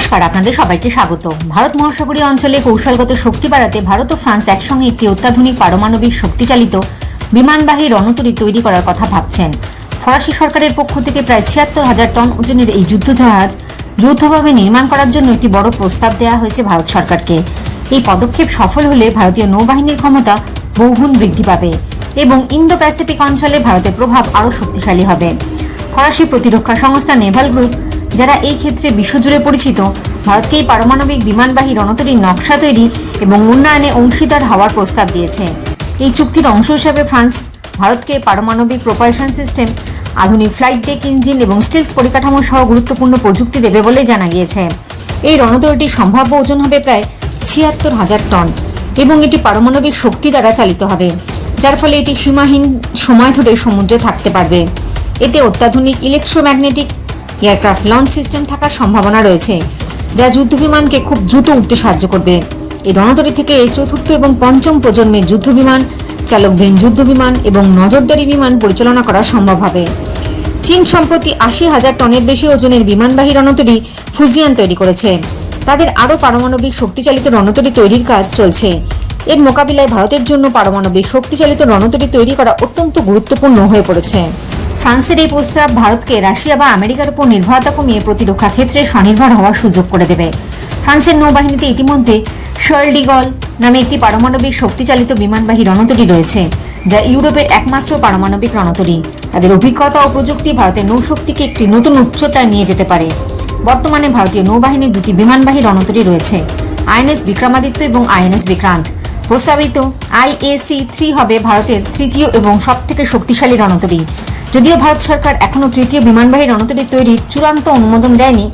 নমস্কার, আপনাদের সবাইকে স্বাগত। ভারত মহাসাগরীয় অঞ্চলে কৌশলগত শক্তি বাড়াতে ভারত ও ফ্রান্স একসঙ্গে একটি অত্যাধুনিক পারমাণবিক শক্তিচালিত বিমানবাহী রণতরী তৈরি করার কথা ভাবছেন। ফরাসি সরকারের পক্ষ থেকে প্রায় ছিয়াত্তর হাজার টন ওজনের এই যুদ্ধজাহাজ যৌথভাবে নির্মাণ করার জন্য একটি বড় প্রস্তাব দেওয়া হয়েছে ভারত সরকারকে। এই পদক্ষেপ সফল হলে ভারতীয় নৌবাহিনীর ক্ষমতা বহুগুণ বৃদ্ধি পাবে এবং ইন্দো প্যাসিফিক অঞ্চলে ভারতের প্রভাব আরও শক্তিশালী হবে। ফরাসি প্রতিরক্ষা সংস্থা নেভাল গ্রুপ যারা এই ক্ষেত্রে বিশ্বজুড়ে পরিচিত ভারতকে এই পারমাণবিক বিমানবাহী রণতরীর নকশা তৈরি এবং উন্নয়নে অংশীদার হওয়ার প্রস্তাব দিয়েছে। এই চুক্তির অংশ হিসাবে ফ্রান্স, ভারতকে পারমাণবিক প্রোপালশন সিস্টেম, আধুনিক ফ্লাইট ডেক ইঞ্জিন এবং স্টিল পরিকাঠামো সহ গুরুত্বপূর্ণ প্রযুক্তি দেবে বলে জানা গিয়েছে। এই রণতরীটির সম্ভাব্য ওজন হবে প্রায় ছিয়াত্তর হাজার টন এবং এটি পারমাণবিক শক্তি দ্বারা চালিত হবে, যার ফলে এটি সীমাহীন সময় ধরে সমুদ্রে থাকতে পারবে। এতে অত্যাধুনিক ইলেকট্রোম্যাগনেটিক এয়ারক্রাফট লঞ্চ সিস্টেম থাকার সম্ভাবনা রয়েছে, যা যুদ্ধবিমানকে খুব দ্রুত উঠতে সাহায্য করবে। এই রণতরী থেকে চতুর্থ এবং পঞ্চম প্রজন্মের যুদ্ধবিমান চালকবিহীন যুদ্ধবিমান এবং নজরদারি বিমান পরিচালনা করা সম্ভব হবে। চীন সম্প্রতি আশি হাজার টনের বেশি ওজনের বিমানবাহী রণতরী ফুজিয়ান তৈরি করেছে। তাদের আরও পারমাণবিক শক্তিচালিত রণতরী তৈরির কাজ চলছে। এর মোকাবিলায় ভারতের জন্য পারমাণবিক শক্তিচালিত রণতরী তৈরি করা অত্যন্ত গুরুত্বপূর্ণ হয়ে পড়েছে। ফ্রান্সের এই প্রস্তাব ভারতকে রাশিয়া বা আমেরিকার উপর নির্ভরতা কমিয়ে প্রতিরক্ষা ক্ষেত্রে স্বনির্ভর হওয়ার সুযোগ করে দেবে। ফ্রান্সের নৌবাহিনীতে ইতিমধ্যে শার্লডিগল নামে একটি পারমাণবিক শক্তিচালিত বিমানবাহী রণতরী রয়েছে, যা ইউরোপের একমাত্র পারমাণবিক রণতরী। তাদের অভিজ্ঞতা ও প্রযুক্তি ভারতের নৌশক্তিকে একটি নতুন উচ্চতায় নিয়ে যেতে পারে। বর্তমানে ভারতীয় নৌবাহিনীর দুটি বিমানবাহী রণতরী রয়েছে, আইএনএস বিক্রমাদিত্য এবং আইএনএস বিক্রান্ত। প্রস্তাবিত আইএসি থ্রি হবে ভারতের তৃতীয় এবং সবথেকে শক্তিশালী রণতরী। যদিও ভারত সরকার এখনও তৃতীয় বিমানবাহী রণতরী তৈরির চূড়ান্ত অনুমোদন দেয়নি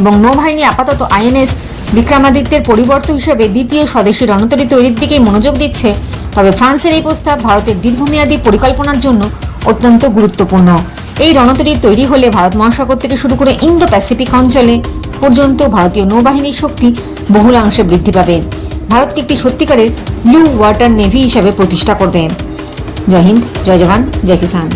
এবং নৌবাহিনী আপাতত আইএনএস বিক্রমাদিত্যের পরিবর্ত হিসেবে দ্বিতীয় স্বদেশী রণতরী তৈরির দিকেই মনোযোগ দিচ্ছে, তবে ফ্রান্সের এই প্রস্তাব ভারতের দীর্ঘমেয়াদী পরিকল্পনার জন্য অত্যন্ত গুরুত্বপূর্ণ। এই রণতরী তৈরি হলে ভারত মহাসাগর থেকে শুরু করে ইন্দো প্যাসিফিক অঞ্চলে পর্যন্ত ভারতীয় নৌবাহিনীর শক্তি বহুলাংশে বৃদ্ধি পাবে। ভারতকে একটি সত্যিকারের ব্লু ওয়াটার নেভি হিসাবে প্রতিষ্ঠা করবে। জয় হিন্দ, জয় জওয়ান, জয় কিষান